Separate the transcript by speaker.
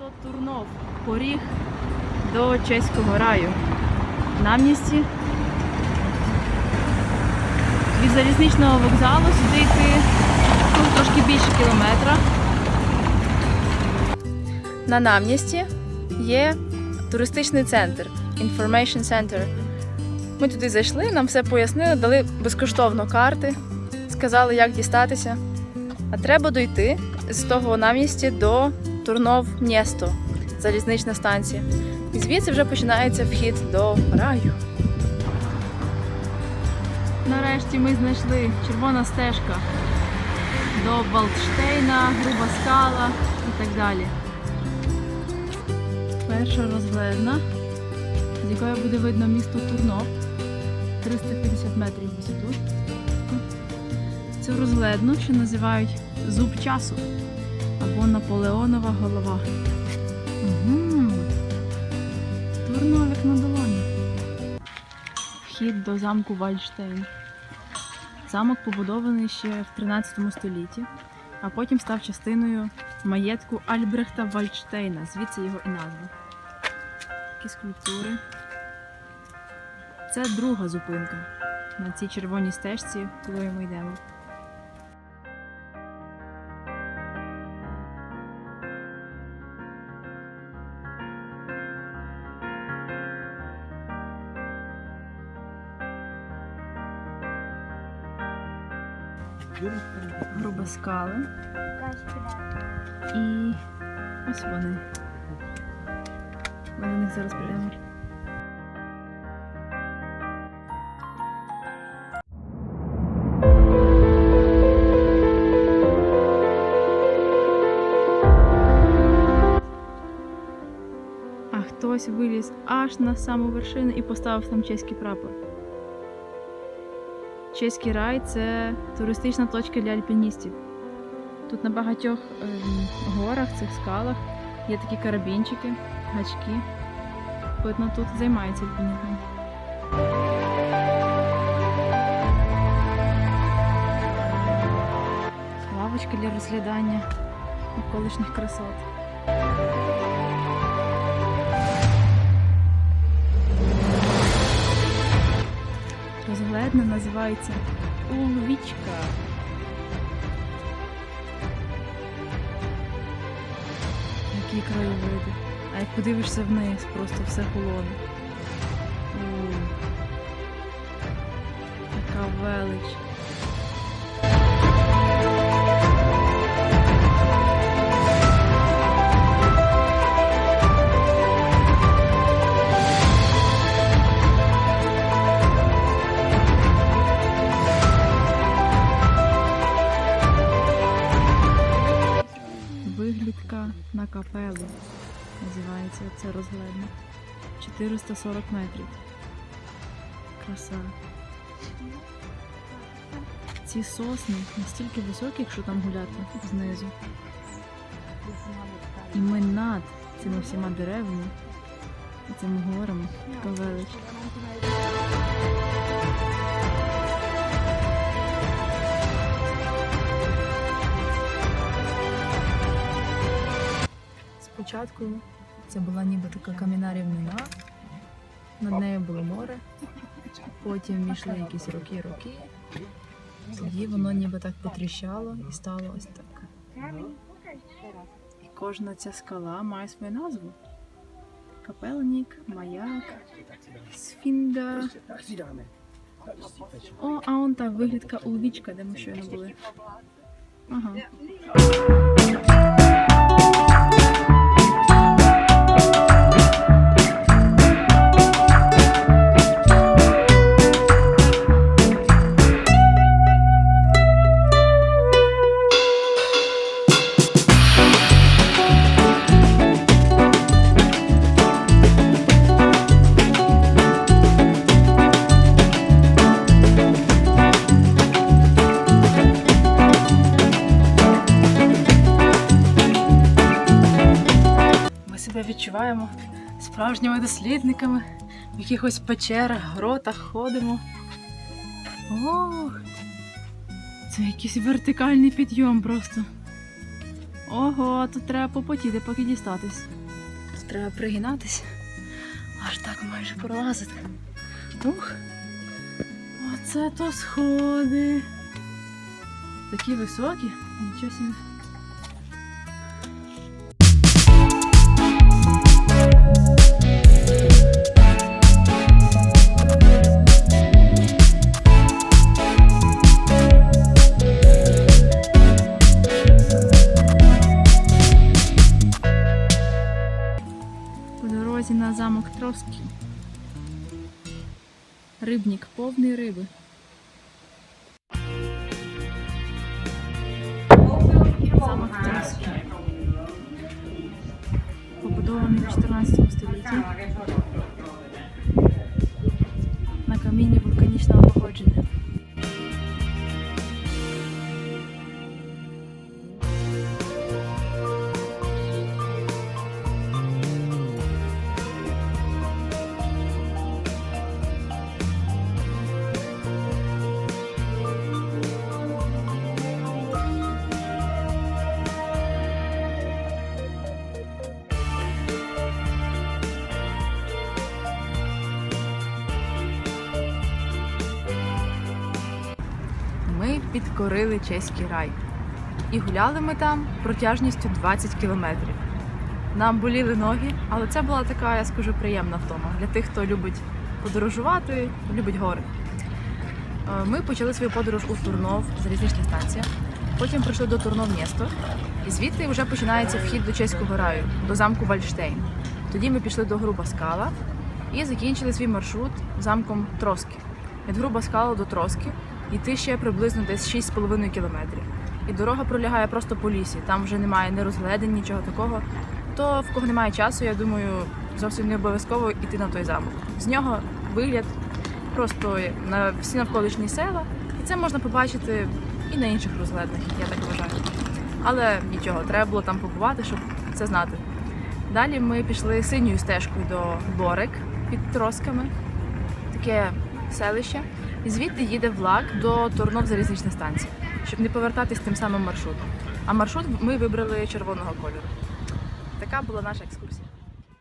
Speaker 1: Місто Турнов, поріг до чеського раю. На місці від залізничного вокзалу сюди йти ну, трошки більше кілометра. На намісті є туристичний центр Information Center. Ми туди зайшли, нам все пояснили, дали безкоштовно карти, сказали, як дістатися. А треба дойти з того намісті до Турнов Мєсто, залізнична станція. І звідси вже починається вхід до раю. Нарешті ми знайшли червона стежка до Валдштейна, груба скала і так далі. Перша розгледна, з якої буде видно місто Турнов. 350 метрів висоту. Цю розгледну, що називають зуб часу або Наполеонова голова. Угу. Турно як на долоні. Вхід до замку Вальштейн. Замок побудований ще в 13 столітті, а потім став частиною маєтку Альбрехта Вальштейна, звідси його і назва. Такі скульптури. Це друга зупинка на цій червоній стежці, куди ми йдемо. Груба скали. І ось вони. Ми на них зараз прийдемо. А хтось виліз аж на саму вершину і поставив там чеський прапор. Чеський рай це туристична точка для альпіністів. Тут на багатьох ем, горах, цих скалах є такі карабінчики, гачки. Видно, тут займаються альпінізмом. Лавочки для розглядання навколишніх красот. Розгледна називається Улвічка. Які краєвиди. А як подивишся вниз, просто все холодне. Така велич. 440 метрів. Краса. Ці сосни настільки високі, якщо там гуляти знизу. І ми над цими всіма деревами і цими горами. Така велич. Спочатку це була ніби така кам'яна рівнина, над нею було море, потім йшли якісь роки, роки. Тоді воно ніби так потріщало і стало ось так. І кожна ця скала має свою назву. Капельник, маяк, сфінда. О, а он та виглядка улвічка, де ми щойно були. Ага. Відчуваємо справжніми дослідниками, в якихось печерах, гротах ходимо. Ох, це якийсь вертикальний підйом просто. Ого, тут треба попотіти, поки дістатись. Тут треба пригинатись. Аж так майже пролазити. Ух. Оце то сходи. Такі високі. Нічого собі. замок Троски. Рибник повний риби. Замок Троски. Побудований в 14 столітті. На камінні вулканічного підкорили чеський рай. І гуляли ми там протяжністю 20 кілометрів. Нам боліли ноги, але це була така, я скажу, приємна втома для тих, хто любить подорожувати, любить гори. Е, Ми почали свою подорож у Турнов, залізнична станція. Потім прийшли до Турнов місто, і звідти вже починається вхід до чеського раю, до замку Вальштейн. Тоді ми пішли до Груба Скала і закінчили свій маршрут замком Троски. Від Груба Скала до Троски йти ще приблизно десь 6,5 кілометрів. І дорога пролягає просто по лісі. Там вже немає ні розглядень, нічого такого. То в кого немає часу, я думаю, зовсім не обов'язково йти на той замок. З нього вигляд просто на всі навколишні села, і це можна побачити і на інших розглядах, я так вважаю. Але нічого, треба було там побувати, щоб це знати. Далі ми пішли синьою стежкою до Борек під Тросками, таке селище. І звідти їде влак до Турнов залізнична станція, щоб не повертатись тим самим маршрутом. А маршрут ми вибрали червоного кольору. Така була наша екскурсія.